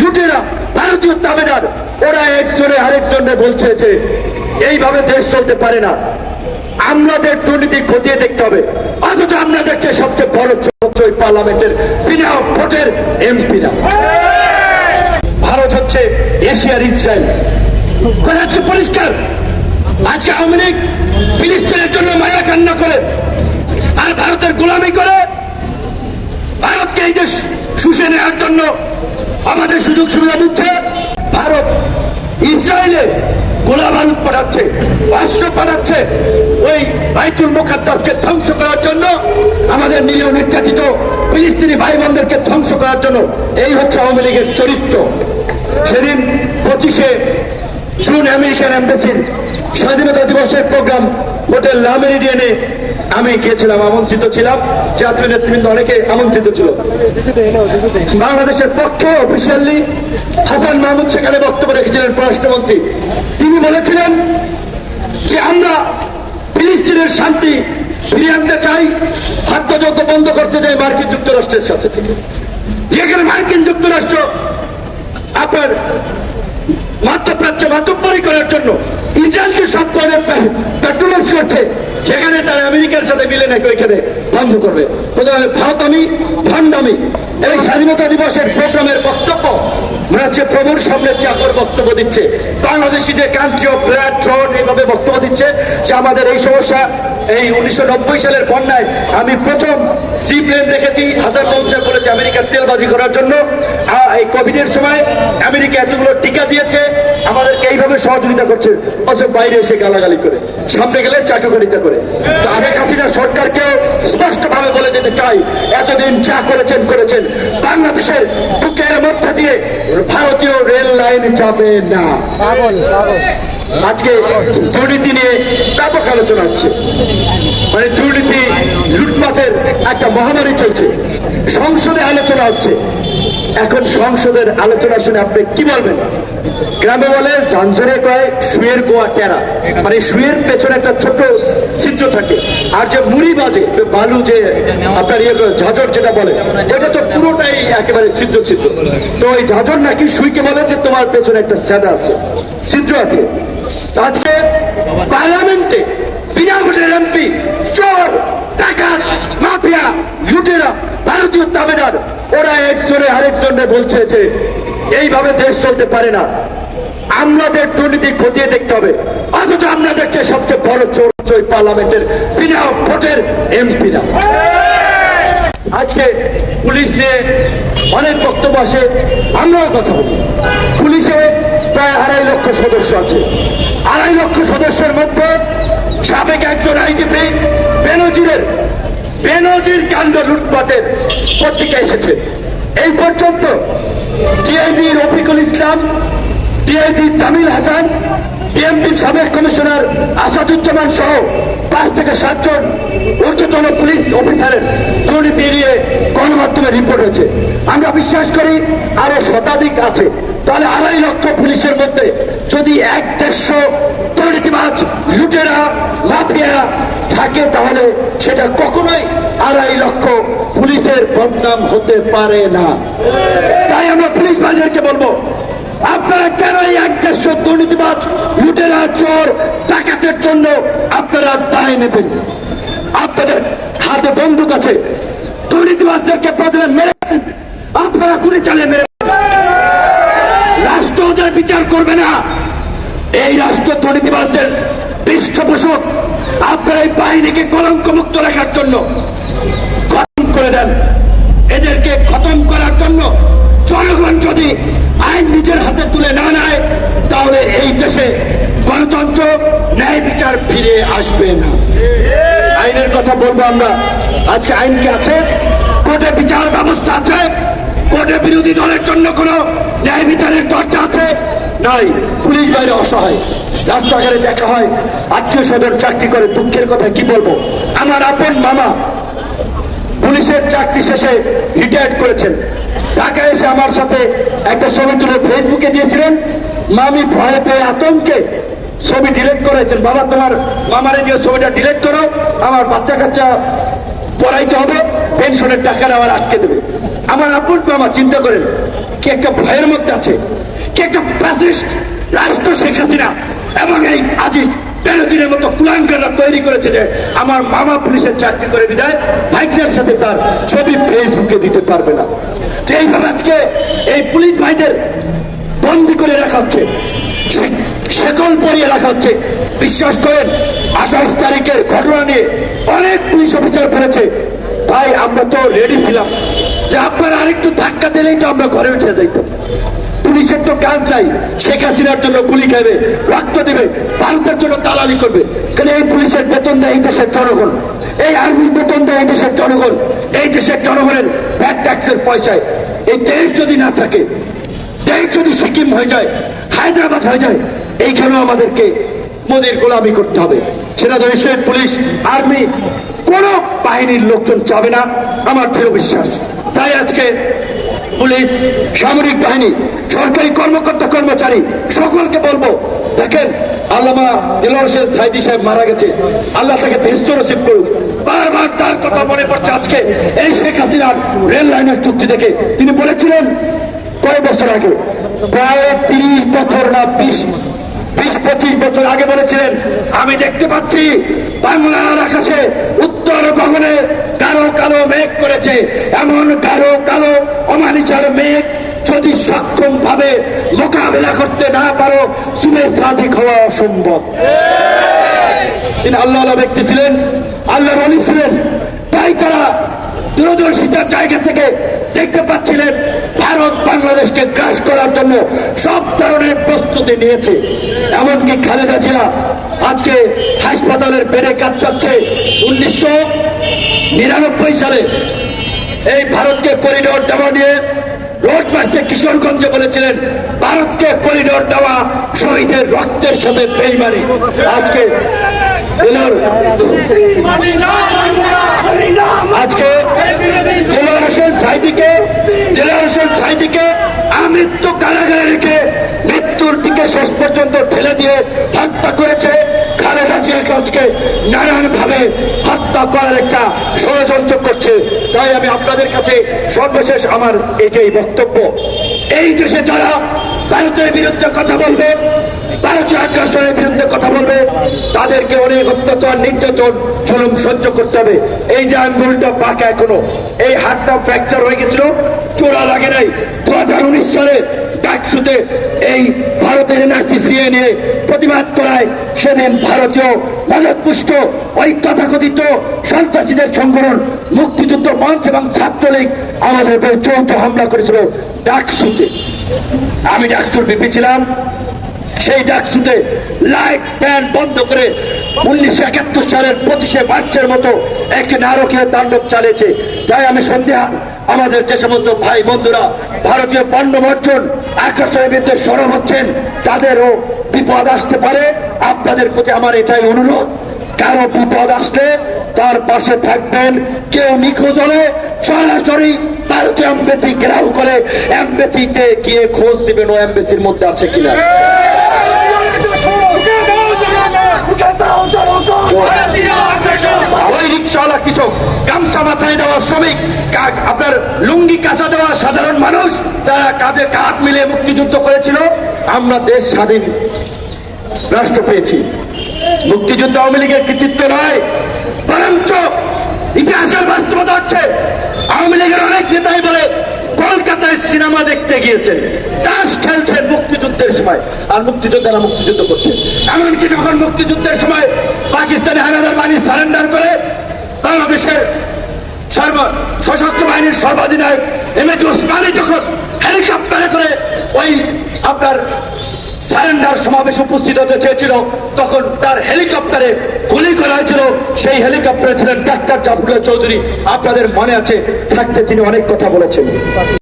লুটেরা ভারতীয় তাবেদার। ওরা একজনে আরেকজনে বলছে যে, এইভাবে দেশ চলতে পারে না। আমাদের দুর্নীতি খতিয়ে দেখতে হবে। অথচ আমরা দেখছি সবচেয়ে বড় চোখ পার্লামেন্টের বিনা ভোটের এমপিরা। ভারত হচ্ছে এশিয়ার ইসরায়েল। আজকে পরিষ্কার। আজকে আওয়ামী লীগ ফিলিস্তিনের জন্য মায়া কান্না করে, আর ভারতের গোলামি করে, ভারতকে এই দেশ শুষে নেওয়ার জন্য আমাদের সুযোগ সুবিধা দিচ্ছে। ভারত ইসরায়েলে গোলা বারুদ পাঠাচ্ছে অস্ত্র পাঠাচ্ছে। ওই বাইতুল মুখাদ্দাসকে ধ্বংস করার জন্য আমাদের নিরীহ নির্যাতিত ফিলিস্তিনি ভাই বোনদেরকে ধ্বংস করার জন্য এই হচ্ছে আওয়ামী লীগের চরিত্র। সেদিন পঁচিশে জুন আমেরিকান এম্বাসির স্বাধীনতা দিবসের প্রোগ্রাম হোটেল লামেরিডিয়ানে আমি গিয়েছিলাম, আমন্ত্রিত ছিলাম। জাতীয় নেতৃবৃন্দ অনেকে আমন্ত্রিত ছিল। বাংলাদেশের পক্ষে অফিসিয়ালি হাসান মাহমুদ সেখানে বক্তব্য রেখেছিলেন পররাষ্ট্রমন্ত্রী। তিনি বলেছিলেন যে আমরা ফিলিস্তিনের শান্তি ফিরিয়ে আনতে চাই। হত্যাযজ্ঞ বন্ধ করতে চাই মার্কিন যুক্তরাষ্ট্রের সাথে থেকে। যেখানে মার্কিন যুক্তরাষ্ট্র আপনার মধ্যপ্রাচ্যে মাতব্বরি করার জন্য ইসরায়েলকে সব ধরনের করছে। সেখানে তারা আমেরিকার সাথে মিলে নাকি ওইখানে বন্ধ করবে। ভারতামি ভণ্ডামি এই স্বাধীনতা দিবসের প্রোগ্রামের বক্তব্য, মনে প্রভুর সামনে চাকর বক্তব্য দিচ্ছে, বাংলাদেশি যে কান্ট্রি অফ ফ্ল্যাট ট্রড এইভাবে বক্তব্য দিচ্ছে, যে আমাদের এই সমস্যা, এই উনিশশো নব্বই সালের বন্যায় আমি প্রথম সি প্লেন দেখেছি, হাজার মৌসা বলেছে আমেরিকার তেলবাজি করার জন্য। এই কোভিডের সময় আমেরিকা এতগুলো টিকা দিয়েছে, আমাদেরকে এইভাবে সহযোগিতা করছে। অথচ বাইরে এসে গালাগালি করে, সামনে গেলে চাটুকারিতা করে। তো শেখ হাসিনা সরকারকেও স্পষ্টভাবে বলে দিতে চাই, এতদিন যা করেছেন করেছেন। বাংলাদেশের বুকের মধ্যে দিয়ে ভারতীয় রেল লাইন যাবে না। পাগল পাগল। আজকে দুর্নীতি নিয়ে ব্যাপক আলোচনা হচ্ছে। মানে দুর্নীতি লুটপাটের একটা মহামারী চলছে। সংসদে আলোচনা হচ্ছে। এখন সংসদের আলোচনা শুনে আপনি কি বলবেন? গ্রামে বলে জাঞ্জরে কয়, শুয়ের গোয়া টেরা। মানে শুয়ের পেছনে একটা ছোট ছিদ্র থাকে। আর যে মুড়ি বাজে বালু যে আপনার ইয়ে ঝাঁঝর যেটা বলে, ওটা তো পুরোটাই একেবারে ছিদ্র ছিদ্র। তো ওই ঝাঁঝর নাকি সুইকে বলে যে তোমার পেছনে একটা স্যাদা আছে, ছিদ্র আছে। আজকে পার্লামেন্টে বিনা এমপি, চোর, ডাকাত, মাফিয়া, লুটেরা, ভারতীয় তাবেদার, ওরা একজনে আরেকজনে বলছে যে এইভাবে দেশ চলতে পারে না। আমাদের দুর্নীতি খতিয়ে দেখতে হবে। অথচ আমরা দেখছি সবচেয়ে বড় চোর ওই পার্লামেন্টের বিনা ভোটের এমপিরা। আজকে পুলিশ নিয়ে অনেক বক্তব্য আসে, আমরাও কথা বলি। পুলিশে প্রায় আড়াই লক্ষ সদস্য আছে। আড়াই লক্ষ সদস্যের মধ্যে সাবেক একজন আইজিপি বেনজিরের, বেনজির কাণ্ড লুটপাটের পত্রিকা এসেছে। এই পর্যন্ত জিআইজি রফিকুল ইসলাম ডিআইজি জামিল হাসান বিএনপির সাবেক কমিশনার আসাদুজ্জামান সহ পাঁচ থেকে সাতজন ঊর্ধ্বতন পুলিশ অফিসারের দুর্নীতি নিয়ে গণমাধ্যমে রিপোর্ট হয়েছে। আমরা বিশ্বাস করি আরও শতাধিক আছে। তাহলে আড়াই লক্ষ পুলিশের মধ্যে যদি এক দেড়শো দুর্নীতিবাজ লুটেরা মাফিয়া থাকে, তাহলে সেটা কখনোই আড়াই লক্ষ পুলিশের বদনাম হতে পারে না। তাই আমরা পুলিশ বাজারকে বলব আপনারা কেন এই এক দেড়শো দুর্নীতিবাজ লুটেরা, চোর, ডাকাতের জন্য আপনারা দায় নেবেন? আপনাদের হাতে বন্দুক আছে। দুর্নীতিবাজদেরকে প্রথমে মেরে আপনারা গুলি চালিয়ে মেরে রাষ্ট্র ওদের বিচার করবে না। এই রাষ্ট্র দুর্নীতিবাজদের পৃষ্ঠপোষক। আপনারা এই বাহিনীকে কলঙ্ক মুক্ত রাখার জন্য খতম করে দেন। এদেরকে খতম করার জন্য জনগণ যদি আইন নিজের হাতে তুলে না নেয়, তাহলে এই দেশে গণতন্ত্র, ন্যায় বিচার ফিরে আসবে না। আইনের কথা বলব আমরা। আজকে আইন কি আছে? কোর্টে বিচার ব্যবস্থা আছে? কোর্টে বিরোধী দলের জন্য কোনো ন্যায় বিচারের দরজা আছে? নাই। পুলিশ বাইরে অসহায়। রাস্তাঘাটে দেখা হয়, আত্মীয় স্বজন চাকরি করে, দুঃখের কথা কি বলব? আমার আপন মামা পুলিশের চাকরি শেষে রিটায়ার্ড করেছেন। ঢাকায় এসে আমার সাথে একটা ছবি তুলে ফেসবুকে দিয়েছিলেন। মামি ভয় পেয়ে আতঙ্কে ছবি ডিলেট করেছেন। বাবা, তোমার মামারে দিয়ে ছবিটা ডিলিট করো, আমার বাচ্চা কাচ্চা পড়াইতে হবে, পেনশনের টাকাটা আবার আটকে দেবে। আমার আপন মামা, চিন্তা করেন, কি একটা ভয়ের মধ্যে আছে, কি একটা রাষ্ট্র শেখ হাসিনা এবং এই আজিজ। বেনজিরের মতো কুলাঙ্কাররা তৈরি করেছে যে আমার মামা পুলিশের চাকরি করে বিদায় ভাইকের সাথে তার ছবি ফেসবুকে দিতে পারবে না। তো এইভাবে আজকে এই পুলিশ ভাইদের বন্দি করে রাখা হচ্ছে। শেকল পরিয়ে রাখা হচ্ছে। বিশ্বাস করেন, আঠাশ তারিখের ঘটনা নিয়ে অনেক পুলিশ অফিসার ফেলেছে। ভাই, আমরা তো রেডি ছিলাম। যে আপনারা আরেকটু ধাক্কা দিলেই তো আমরা ঘরে উঠে যাইতাম। পুলিশের তো কাজ নাই। শেখ হাসিনার জন্য গুলি খাবে রক্ত দেবে, ভারতের জন্য দালালি করবে। কারণ এই পুলিশের বেতন দেয় এই দেশের জনগণ। এই আর্মির বেতন দেয় এই দেশের জনগণ। এই দেশের জনগণের ভ্যাট ট্যাক্সের পয়সায়। এই দেশ যদি না থাকে, দেশ যদি সিকিম হয়ে যায়, হায়দ্রাবাদ হয়ে যায়, এইখানেও আমাদেরকে মোদির গোলামি করতে হবে। সেটা তো নিশ্চয়ই পুলিশ, আর্মি, কোন বাহিনীর লোকজন চাবে না। আমার দৃঢ় বিশ্বাস। তাই আজকে পুলিশ, সামরিক বাহিনী, সরকারি কর্মকর্তা, কর্মচারী, সকলকে বলব, দেখেন, আল্লামা দিলর হোসেন সাইদি সাহেব মারা গেছে। আল্লাহ তাকে ভেস্ত রসিদ করুক। বারবার তার কথা মনে পড়ছে আজকে। এই শেখ হাসিনার রেল লাইনের চুক্তি দেখে তিনি বলেছিলেন, কয় বছর আগে? প্রায় তিরিশ বছর না, বিশ বিশ, পঁচিশ বছর আগে বলেছিলেন, আমি দেখতে পাচ্ছি বাংলার আকাশে উত্তর গগনে কারও কালো মেঘ করেছে। এমন কারও কালো অমানিচার মেঘ যদি সক্ষম ভাবে মোকাবেলা করতে না পারো সুবে সাদিক হওয়া অসম্ভব। তিনি আল্লাহ ব্যক্তি ছিলেন আল্লাহ অলি ছিলেন। তাই তারা দূরদর্শিতার জায়গা থেকে দেখতে পাচ্ছিলেন, ভারত বাংলাদেশকে গ্রাস করার জন্য সব ধরনের প্রস্তুতি নিয়েছে। এমনকি খালেদা জিয়া আজকে হাসপাতালের বেড়ে কাজ চাচ্ছে উনিশশো নিরানব্বই সালে এই ভারতকে করিডোর দেওয়া নিয়ে রোড মার্চে কিশোরগঞ্জে বলেছিলেন, ভারতকে করিডোর দেওয়া শহীদের রক্তের সাথে বেইমানি। আজকে আজকে জেলার হোসেন সাইদিকে, জেলার হোসেন সাইদিকে আমৃত্যু কারাগারে রেখে মৃত্যুর দিকে শেষ পর্যন্ত ঠেলে দিয়ে হত্যা করেছে খালেদা জিয়াকে আজকে নানান ভাবে হত্যা করার একটা ষড়যন্ত্র করছে। তাই আমি আপনাদের কাছে সর্বশেষ আমার এই যে বক্তব্য, এই দেশে যারা ভারতের বিরুদ্ধে কথা বলবে আগ্রাসনের বিরুদ্ধে কথা বলবে, তাদেরকে অনেক অত্যাচার, নির্যাতন, জুলুম সহ্য করতে হবে। এই যে আঙ্গুলটা পাকা এখনও, এই হাতটা ফ্র্যাকচার হয়ে গেছিল, চোরা লাগে নাই। দু হাজার উনিশ সালে এই ভারতের এনআরসি সিএ নিয়ে প্রতিবাদ করায় সেদিন ভারতীয় মদতপুষ্ট ওই তথাকথিত সন্ত্রাসীদের সংগঠন মুক্তিযুদ্ধ মঞ্চ এবং ছাত্রলীগ আমাদের উপর হামলা করেছিল ডাকসুতে। আমি ডাকসুর বিপি ছিলাম। সেই ডাকসুতে লাইট ফ্যান বন্ধ করে উনিশশো একাত্তর সালের পঁচিশে মার্চের মতো একটি নারকীয় তাণ্ডব চালিয়েছে। তাই আমি সন্দেহান আমাদের যে সমস্ত ভাই বন্ধুরা, ভারতীয় পণ্য বর্জন আগ্রাসনের বিরুদ্ধে সরব হচ্ছেন, তাদেরও বিপদ আসতে পারে। আপনাদের প্রতি আমার এটাই অনুরোধ, কারও বিপদ আসলে তার পাশে থাকবেন কেউ নিখোঁজ হলে সরাসরি ভারতীয় এম্বাসি ঘেরাও করে, এম্বাসিতে গিয়ে খোঁজ দিবেন ও এম্বাসির মধ্যে আছে কিনা। মাথায় দেওয়া শ্রমিক আপনার লুঙ্গি কাঁচা দেওয়া সাধারণ মানুষ, তারা কাঁধে কাঁধ মিলে মুক্তিযুদ্ধ করেছিল। আমরা দেশ স্বাধীন রাষ্ট্র পেয়েছি। মুক্তিযুদ্ধ আওয়ামী লীগের কৃতিত্ব নয়, বরঞ্চ ইতিহাসের বাস্তবতা হচ্ছে, আওয়ামী লীগের অনেক নেতাই বলে কলকাতায় সিনেমা দেখতে গিয়েছেন তাস খেলছেন মুক্তিযুদ্ধের সময়, আর মুক্তিযোদ্ধারা মুক্তিযুদ্ধ করছেন এমনকি যখন মুক্তিযুদ্ধের সময় পাকিস্তানি হানাদার বাহিনী সারেন্ডার করে, বাংলাদেশের সর্ব সশস্ত্র বাহিনীর সর্বাধিনায়ক এম এজ ওসমানী যখন হেলিকপ্টারে করে ওই আপনার সারেন্ডার সমাবেশ উপস্থিত হতে চেয়েছিল, তখন তার হেলিকপ্টারে গুলি করা হয়েছিল। সেই হেলিকপ্টারে ছিলেন ডাক্তার জাফরুল্লাহ চৌধুরী। আপনাদের মনে আছে, থাকতে তিনি অনেক কথা বলেছেন।